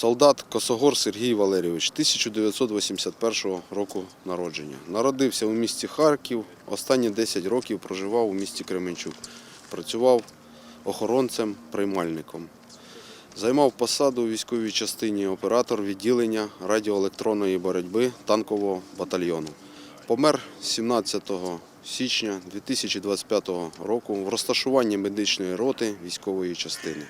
Солдат Косогор Сергій Валерійович, 1981 року народження. Народився у місті Харків, останні 10 років проживав у місті Кременчук. Працював охоронцем, приймальником. Займав посаду у військовій частині оператор відділення радіоелектронної боротьби танкового батальйону. Помер 17 січня 2025 року в розташуванні медичної роти військової частини.